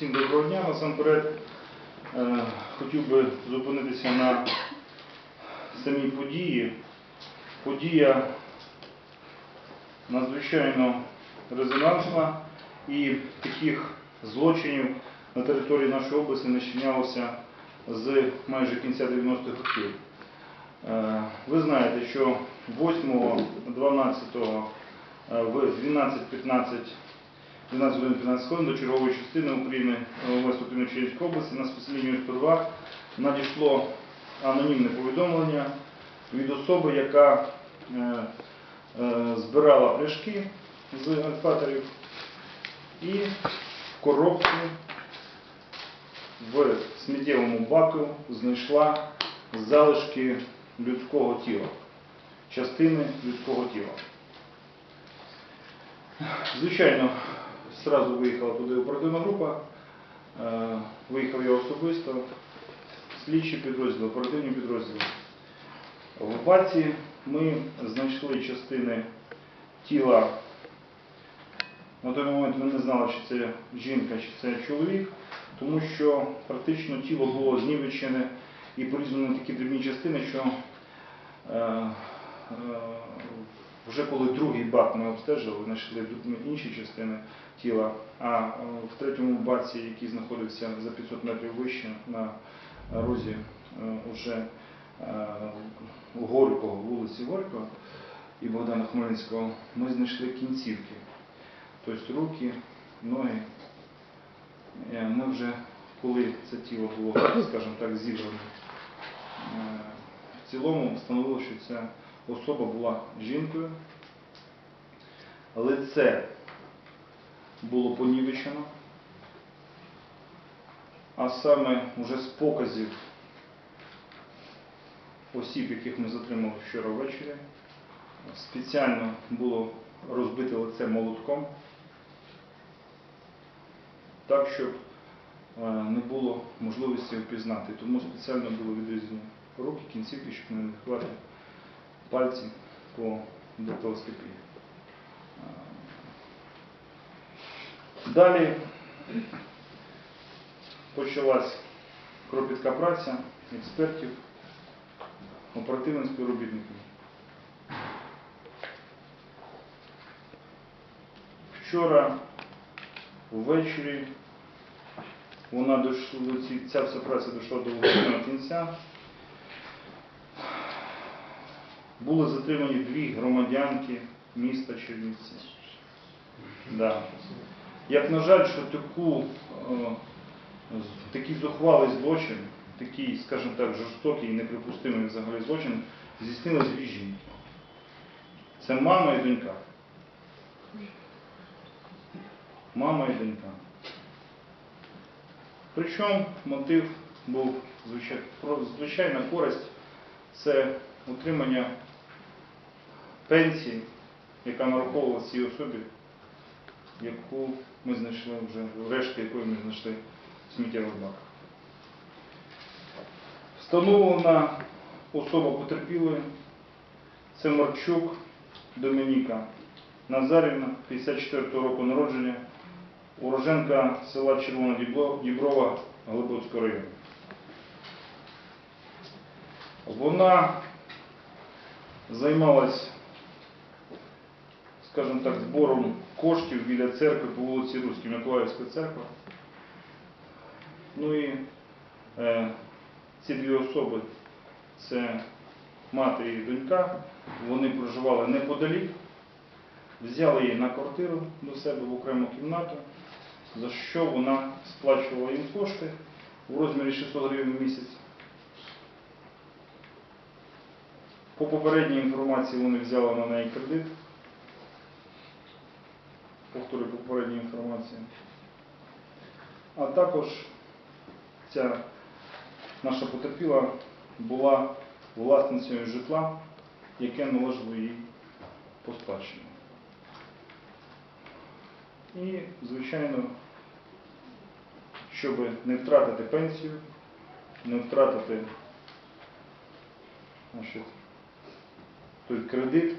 Всім доброго дня. Насамперед е, хотів би зупинитися на самій події. Подія надзвичайно резонансна і таких злочинів на території нашої області не чинялося з майже кінця 90-х років. Е, Ви знаєте, що 8, 12 е, в 12.15 12 годин 15 хвилин до чергової частини України України Чернівської області на спецлінію 102 надійшло анонімне повідомлення від особи, яка е, е, збирала пляшки з альфаторів і в коробці в сміттєвому баку знайшла залишки людського тіла, частини людського тіла. Звичайно, зразу виїхала туди оперативна група, е, виїхав я особисто, слідчі підрозділи, оперативні підрозділи. В баці ми знайшли частини тіла. На той момент ми не знали, чи це жінка, чи це чоловік, тому що практично тіло було знівечене і порізано на такі дрібні частини, що е, е, вже коли другий бак ми обстежили, знайшли інші частини тіла, а е, в третьому баці, який знаходився за 500 метрів вище на розі е, уже е, Горького, вулиці Горького і Богдана Хмельницького, ми знайшли кінцівки. Тобто руки, ноги. Е, Ми вже, коли це тіло було, скажімо так, зібране, е, в цілому встановили, що ця особа була жінкою. Лице було понівечено, а саме вже з показів осіб, яких ми затримали вчора ввечері, спеціально було розбите лице молотком, так, щоб е, не було можливості впізнати. Тому спеціально було відрізані руки, кінцівки, щоб не відхвати пальці по дактилоскопії. Далі почалась кропітка праця експертів, оперативних співробітників. Вчора ввечері вона дійшла, ця вся праця дійшла до кінця. Були затримані дві громадянки міста Чернівці. Да. Як на жаль, що таку, е, такий зухвалий злочин, такий, скажімо так, жорстокий і неприпустимий взагалі злочин, здійснили дві жінки. Це мама і донька. Мама і донька. Причому мотив був звичайна користь це отримання пенсії, яка нараховувалася цій особі, яку ми знайшли вже, решту якої ми знайшли в сміттєвих баках. Встановлена особа потерпілої це Марчук Домініка Назарівна, 54 року народження, уроженка села Червона Діброва Глибоцького району. Вона займалась, скажімо так, збором коштів біля церкви по вулиці Руській, Миколаївська церква. Ну і е, ці дві особи це мати і донька, вони проживали неподалік, взяли її на квартиру до себе в окрему кімнату, за що вона сплачувала їм кошти у розмірі 600 гривень в місяць. По попередній інформації вони взяли на неї кредит. Повторюю по попередній інформації. А також ця наша потерпіла була власницею житла, яке належало їй по спадщині. І, звичайно, щоб не втратити пенсію, не втратити значить, той кредит,